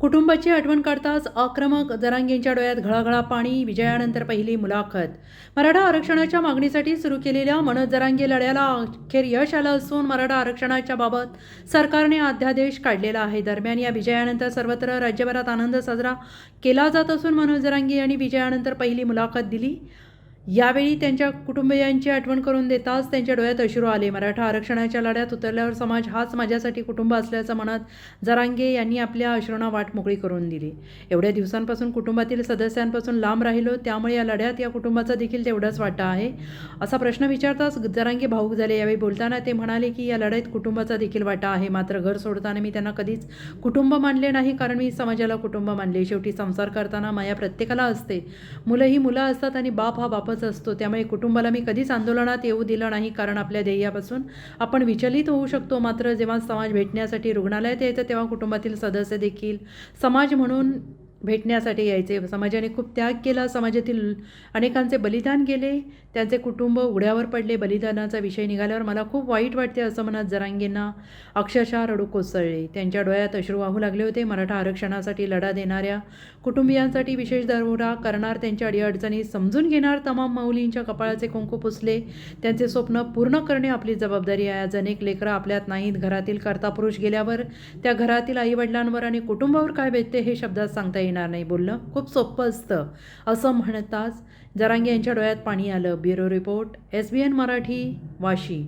कुटुंबाची आठवण काढताच आक्रमक जरांगेंच्या डोळ्यात घळाघळा पाणी विजयानंतर पहिली मुलाखत. मराठा आरक्षणाच्या मागणीसाठी सुरू केलेल्या मनोज जरांगे लढ्याला अखेर यश आलं असून मराठा आरक्षणाच्या बाबत सरकारने अध्यादेश काढलेला आहे. दरम्यान या विजयानंतर सर्वत्र राज्यभरात आनंद साजरा केला जात असून मनोज जरांगे यांनी विजयानंतर पहिली मुलाखत दिली. यावेळी त्यांच्या कुटुंबियांची आठवण करून देताच त्यांच्या डोळ्यात अश्रू आले. मराठा आरक्षणाच्या लढ्यात उतरल्यावर समाज हाच माझ्यासाठी कुटुंब असल्याचं म्हणत जरांगे यांनी आपल्या अश्रूंना वाट मोकळी करून दिली. एवढ्या दिवसांपासून कुटुंबातील सदस्यांपासून लांब राहिलो त्यामुळे या लढ्यात या कुटुंबाचा देखील तेवढाच वाटा आहे. असा प्रश्न विचारताच जरांगे भाऊक झाले. यावेळी बोलताना ते म्हणाले की या लढाईत कुटुंबाचा देखील वाटा आहे. मात्र घर सोडताना मी त्यांना कधीच कुटुंब मानले नाही कारण मी समाजाला कुटुंब मानले. शेवटी संसार करताना माया प्रत्येकाला असते. मुलं ही मुलं असतात आणि बाप हा बापच असतो. त्यामुळे कुटुंबाला मी कधीच आंदोलनात येऊ दिलं नाही कारण आपल्या ध्येयापासून आपण विचलित होऊ शकतो मात्र जेव्हा समाज भेटण्यासाठी रुग्णालयात येतं तेव्हा कुटुंबातील सदस्य देखील समाज म्हणून भेटण्यासाठी यायचे. समाजाने खूप त्याग केला. समाजातील अनेकांचे बलिदान गेले. त्यांचे कुटुंब उघड्यावर पडले. बलिदानाचा विषय निघाल्यावर मला खूप वाईट वाटते असं म्हणत जरांगेंना अक्षरशः रडू कोसळले. त्यांच्या डोळ्यात अश्रू वाहू लागले होते. मराठा आरक्षणासाठी लढा देणाऱ्या कुटुंबियांसाठी विशेष दरोडा करणार त्यांच्या अडीअडचणी समजून घेणार तमाम माऊलींच्या कपाळाचे कुंकू पुसले. त्यांचे स्वप्न पूर्ण करणे आपली जबाबदारी आहे. आज अनेक लेकरं आपल्यात नाहीत. घरातील कर्ता पुरुष गेल्यावर त्या घरातील आईवडिलांवर आणि कुटुंबावर काय भेटते हे शब्दात सांगता येणार नाही बोलणं खूप सोपं असतं. असं म्हणताच जरांगे यांच्या डोळ्यात पाणी आलं. Bureau report S B N Marathi Vashi.